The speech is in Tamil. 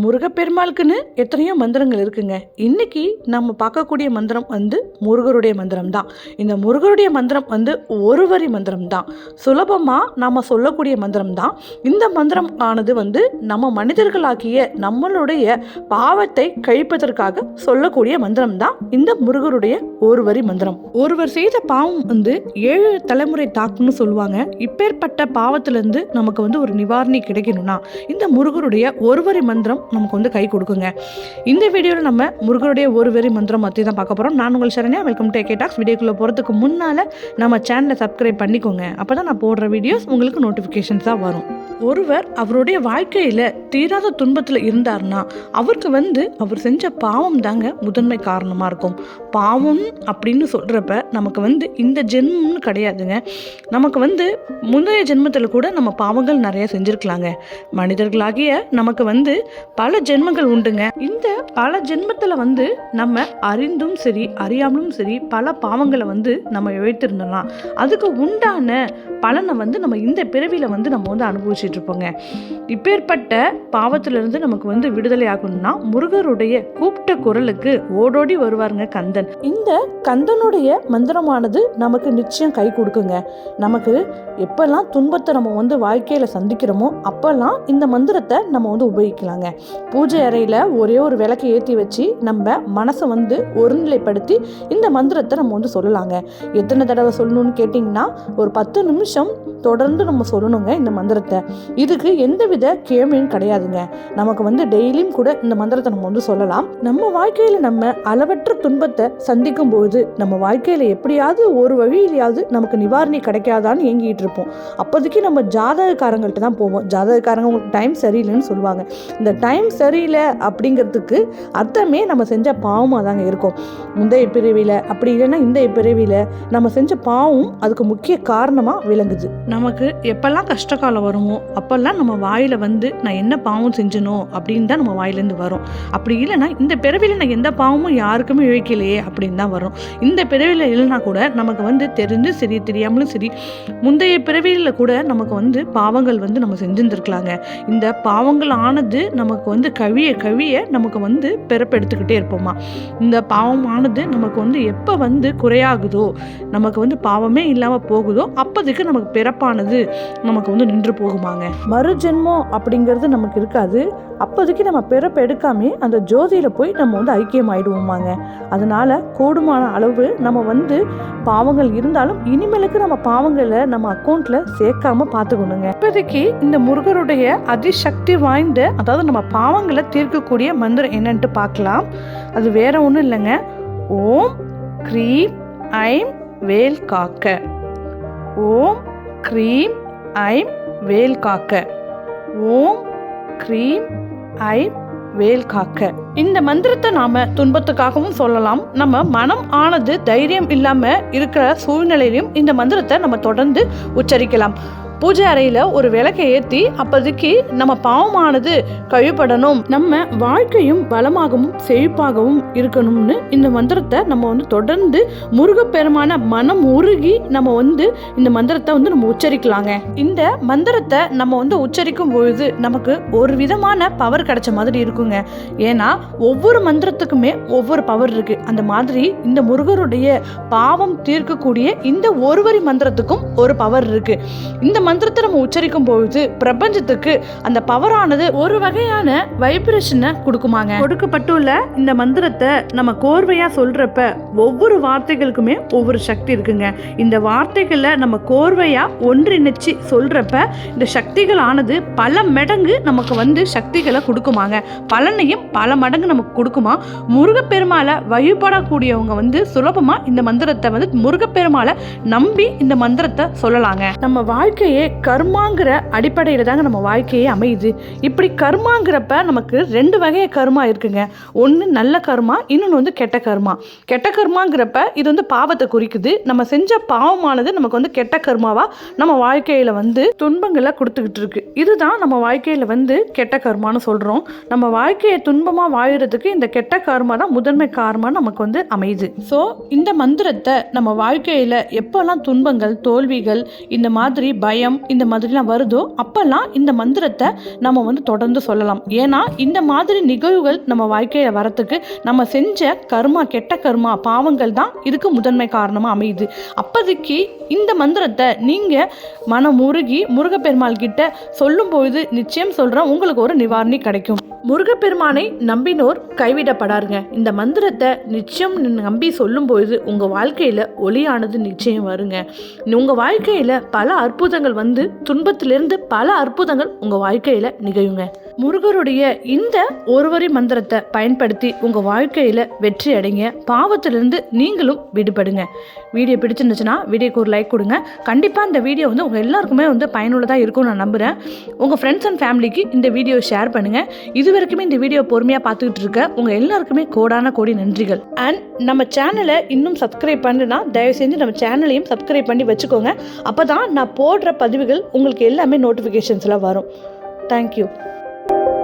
முருகப்பெருமாளுக்குன்னு எத்தனையோ மந்திரங்கள் இருக்குங்க. இன்னைக்கு நம்ம பார்க்கக்கூடிய மந்திரம் வந்து முருகருடைய மந்திரம் தான் இந்த முருகருடைய மந்திரம் வந்து ஒரு வரி மந்திரம் தான் சுலபமாக நாம் சொல்லக்கூடிய மந்திரம் தான் இந்த மந்திரம் ஆனது வந்து நம்ம மனிதர்களாக்கிய நம்மளுடைய பாவத்தை கழிப்பதற்காக சொல்லக்கூடிய மந்திரம் தான் இந்த முருகருடைய ஒரு வரி மந்திரம். ஒருவர் செய்த பாவம் வந்து ஏழு தலைமுறை தாக்குன்னு சொல்லுவாங்க. இப்பேற்பட்ட பாவத்திலேருந்து நமக்கு வந்து ஒரு நிவாரணி கிடைக்கணும்னா இந்த முருகருடைய ஒரு ஒருவரி மந்திரம் நமக்கு வந்து கை கொடுக்குங்க. இந்த வீடியோவில் நம்ம முருகருடைய ஒரு வரி மந்திரம் பற்றி தான் பார்க்க போகிறோம் நான் உங்கள் சரண்யா வெல்கம் டு டாக்ஸ் வீடியோக்குள்ளே போகிறதுக்கு முன்னால் நம்ம சேனலை சப்ஸ்கிரைப் பண்ணிக்கோங்க. அப்போ தான் நான் போடுற வீடியோஸ் உங்களுக்கு நோட்டிஃபிகேஷன்ஸாக வரும். ஒருவர் அவருடைய வாழ்க்கையில் தீராத துன்பத்தில் இருந்தார்னா அவருக்கு வந்து அவர் செஞ்ச பாவம் தாங்க முதன்மை காரணமாக இருக்கும். பாவம் அப்படின்னு சொல்கிறப்ப நமக்கு வந்து இந்த ஜென்மம்னு கிடையாதுங்க. நமக்கு வந்து முந்தைய ஜென்மத்தில் கூட நம்ம பாவங்கள் நிறைய செஞ்சுருக்கலாங்க. மனிதர்களாகிய நமக்கு வந்து வந்து பல ஜென்மங்கள் உண்டுங்க. இந்த பல ஜென்மத்தில் வந்து நம்ம அறிந்தும் சரி அறியாமலும் சரி பல பாவங்களை வந்து நம்ம இழைத்திருந்தோம்னா அதுக்கு உண்டான பலனை வந்து நம்ம இந்த பிறவியில் வந்து நம்ம வந்து அனுபவிச்சுட்டு இருப்போங்க. இப்பேற்பட்ட பாவத்திலிருந்து நமக்கு வந்து விடுதலை ஆகணும்னா முருகருடைய கூப்பிட்ட குரலுக்கு ஓடோடி வருவாருங்க கந்தன். இந்த கந்தனுடைய மந்திரமானது நமக்கு நிச்சயம் கை கொடுக்குங்க. நமக்கு எப்பெல்லாம் துன்பத்தை நம்ம வந்து வாழ்க்கையில் சந்திக்கிறோமோ அப்பெல்லாம் இந்த மந்திரத்தை நம்ம வந்து வைக்கலாங்க. பூஜை அறையில் ஒரே ஒரு விளக்கை ஏற்றி வச்சு நம்ம மனசை வந்து ஒருநிலைப்படுத்தி இந்த மந்திரத்தை நம்ம வந்து சொல்லலாங்க. எத்தனை தடவை சொல்லணும்னு கேட்டிங்கன்னா ஒரு பத்து நிமிஷம் தொடர்ந்து நம்ம சொல்லணுங்க இந்த மந்திரத்தை. இதுக்கு எந்தவித கேமையும் கிடையாதுங்க. நமக்கு வந்து டெய்லியும் கூட இந்த மந்திரத்தை நம்ம வந்து சொல்லலாம். நம்ம வாழ்க்கையில் நம்ம அளவற்ற துன்பத்தை சந்திக்கும் போது நம்ம வாழ்க்கையில் எப்படியாவது ஒரு வழியிலையாவது நமக்கு நிவாரணி கிடைக்காதான்னு ஏங்கிட்டு இருப்போம். அப்போதைக்கு நம்ம ஜாதகக்காரங்கள்ட்ட தான் போவோம். ஜாதகக்காரங்க உங்களுக்கு டைம் சரியில்லைன்னு சொல்லுவாங்க. இந்த டைம் சரியில்லை அப்படிங்கிறதுக்கு அர்த்தமே நம்ம செஞ்ச பாவமாக தாங்க இருக்கும். முந்தைய பிறவியில் அப்படி இல்லைன்னா இந்த பிறவியில் நம்ம செஞ்ச பாவம் அதுக்கு முக்கிய காரணமாக விளங்குது. நமக்கு எப்பெல்லாம் கஷ்டகாலம் வருமோ அப்போல்லாம் நம்ம வாயில் வந்து நான் என்ன பாவம் செஞ்சனோ அப்படின்னு தான் நம்ம வாயிலேருந்து வரும். அப்படி இல்லைன்னா இந்த பிறவியில் நான் எந்த பாவமும் யாருக்குமே இழைக்கலையே அப்படின்னு தான் வரும். இந்த பிறவியில் இல்லைனா கூட நமக்கு வந்து தெரிஞ்சு சரி தெரியாமலும் சரி முந்தைய பிறவியில் கூட நமக்கு வந்து பாவங்கள் வந்து நம்ம செஞ்சுருந்துருக்கலாங்க. இந்த பாவங்கள் ஆனது நமக்கு வந்து கவிய கவிய நமக்கு வந்து பிறப்பெடுத்துக்கிட்டே இருப்போமா? இந்த பாவமானது நமக்கு வந்து எப்போ வந்து குறையாகுதோ நமக்கு வந்து பாவமே இல்லாமல் போகுதோ அப்போதைக்கு நமக்கு பிறப்பானது நமக்கு வந்து நின்று போகுமாங்க. மறுஜென்மம் அப்படிங்கிறது நமக்கு இருக்காது. அப்போதைக்கு நம்ம பிறப்பு எடுக்காமே அந்த ஜோதியில் போய் நம்ம வந்து ஐக்கியம் ஆயிடுவோமாங்க அதனால கூடுமான அளவு நம்ம வந்து பாவங்கள் இருந்தாலும் இனிமேலுக்கு நம்ம பாவங்களை நம்ம அக்கௌண்ட்டில் சேர்க்காம பார்த்துக்கணுங்க. இப்போதைக்கு இந்த முருகருடைய அதிசக்தி வாய்ந்த அதாவது நம்ம பாவங்களை தீர்க்கக்கூடிய மந்திரம் என்னன்ட்டு பார்க்கலாம். அது வேற ஒன்றும் இல்லைங்க. ஓம் க்ரீம் ஐம் வேல் காக்க. ஓம் க்ரீம் ஐம் வேல் காக்க. ஓம் க்ரீம் ஐம் வேல் காக்க. இந்த மந்திரத்தை நாம துன்பத்துக்காகவும் சொல்லலாம். நம்ம மனம் ஆனது தைரியம் இல்லாம இருக்கிற சூழ்நிலையிலும் இந்த மந்திரத்தை நம்ம தொடர்ந்து உச்சரிக்கலாம். பூஜை அறையில் ஒரு விளக்கை ஏற்றி அப்போதைக்கு நம்ம பாவமானது கழிப்படணும் நம்ம வாழ்க்கையும் பலமாகவும் செழிப்பாகவும் இருக்கணும்னு இந்த மந்திரத்தை நம்ம வந்து தொடர்ந்து முருகப்பெருமான மனம் உருகி நம்ம வந்து இந்த மந்திரத்தை வந்து நம்ம உச்சரிக்கலாங்க. இந்த மந்திரத்தை நம்ம வந்து உச்சரிக்கும் பொழுது நமக்கு ஒரு விதமான பவர் கிடைச்ச மாதிரி இருக்குங்க. ஏன்னா ஒவ்வொரு மந்திரத்துக்குமே ஒவ்வொரு பவர் இருக்கு. அந்த மாதிரி இந்த முருகருடைய பாவம் தீர்க்கக்கூடிய இந்த ஒருவரி மந்திரத்துக்கும் ஒரு பவர் இருக்கு. இந்த மந்திரத்தை நம்ம உச்சரிக்கும் பொழுது பிரபஞ்சத்துக்கு அந்த பவரானது ஒரு வகையான வைப்ரேஷனை கொடுக்குமாங்க. கொடுக்கப்பட்டுள்ள இந்த மந்திரத்தை நம்ம கோர்வையா சொல்றப்ப ஒவ்வொரு வார்த்தைகளுக்குமே ஒவ்வொரு சக்தி இருக்குங்க. இந்த வார்த்தைகளை நம்ம கோர்வையா ஒன்றிணைச்சு சொல்றப்ப இந்த சக்திகளானது பல மடங்கு நமக்கு வந்து சக்திகளை கொடுக்குமாங்க. பலனையும் பல மடங்கு நமக்கு கொடுக்குமா? முருகப்பெருமாளை வழிபடக்கூடியவங்க வந்து சுலபமா இந்த மந்திரத்தை வந்து முருகப்பெருமாளை நம்பி இந்த மந்திரத்தை சொல்லலாங்க. நம்ம வாழ்க்கையை கர்மாங்கிற அடிப்படையில் தாங்க நம்ம வாழ்க்கையே அமையுது. இப்படி கர்மாங்கிறப்ப நமக்கு ரெண்டு வகைய கர்மா இருக்குங்க. ஒன்று நல்ல கர்மா இன்னொன்று வந்து கெட்ட கர்மா. கெட்ட கர்மாங்கிறப்ப இது வந்து பாவத்தை குறிக்குது. நம்ம செஞ்ச பாவமானது நமக்கு வந்து கெட்ட கர்மாவா நம்ம வாழ்க்கையில் வந்து துன்பங்களை கொடுத்துக்கிட்டு இருக்கு. இதுதான் நம்ம வாழ்க்கையில் வந்து கெட்ட கர்மான்னு சொல்கிறோம் நம்ம வாழ்க்கையை துன்பமாக வாழுறதுக்கு இந்த கெட்ட கர்மா தான் முதன்மை காரணமாக நமக்கு வந்து அமையுது. ஸோ இந்த மந்திரத்தை நம்ம வாழ்க்கையில் எப்போல்லாம் துன்பங்கள் தோல்விகள் இந்த மாதிரி பயம் பயம் இந்த மாதிரிலாம் வருதோ அப்போல்லாம் இந்த மந்திரத்தை நம்ம வந்து தொடர்ந்து சொல்லலாம். ஏன்னா இந்த மாதிரி நிகழ்வுகள் நம்ம வாழ்க்கையில் வரத்துக்கு நம்ம செஞ்ச கர்மா கெட்ட கர்மா பாவங்கள் தான் இதுக்கு முதன்மை காரணமாக அமையுது. அப்போதைக்கு இந்த மந்திரத்தை நீங்கள் மனம் முருகி முருகப்பெருமாள் கிட்ட சொல்லும்பொழுது நிச்சயம் சொல்கிறேன் உங்களுக்கு ஒரு நிவாரணி கிடைக்கும். முருகப்பெருமானை நம்பினோர் கைவிடப்படாருங்க. இந்த மந்திரத்தை நிச்சயம் நம்பி சொல்லும்பொழுது உங்கள் வாழ்க்கையில் ஒளியானது நிச்சயம் வருங்க. உங்கள் வாழ்க்கையில் பல அற்புதங்கள் வந்து துன்பத்திலிருந்து பல அற்புதங்கள் உங்கள் வாழ்க்கையில் நிகழுங்க. முருகருடைய இந்த ஒருவரி மந்திரத்தை பயன்படுத்தி உங்கள் வாழ்க்கையில் வெற்றி அடைங்க. பாவத்திலிருந்து நீங்களும் விடுபடுங்க. வீடியோ பிடிச்சிருந்துச்சுன்னா வீடியோக்கு ஒரு லைக் கொடுங்க. கண்டிப்பாக இந்த வீடியோ வந்து உங்கள் எல்லாருக்குமே வந்து பயனுள்ளதாக இருக்கும்னு நான் நம்புகிறேன் உங்கள் ஃப்ரெண்ட்ஸ் அண்ட் ஃபேமிலிக்கு இந்த வீடியோ ஷேர் பண்ணுங்கள் இது வரைக்குமே இந்த வீடியோ பொறுமையாக பார்த்துக்கிட்டு இருக்க உங்கள் எல்லாருக்குமே கோடான கோடி நன்றிகள். அண்ட் நம்ம சேனலை இன்னும் சப்ஸ்கிரைப் பண்ணுனா தயவு செஞ்சு நம்ம சேனலையும் சப்ஸ்கிரைப் பண்ணி வச்சுக்கோங்க. அப்போ தான் நான் போடுற பதிவுகள் உங்களுக்கு எல்லாமே நோட்டிஃபிகேஷன்ஸில் வரும். Thank you Thank you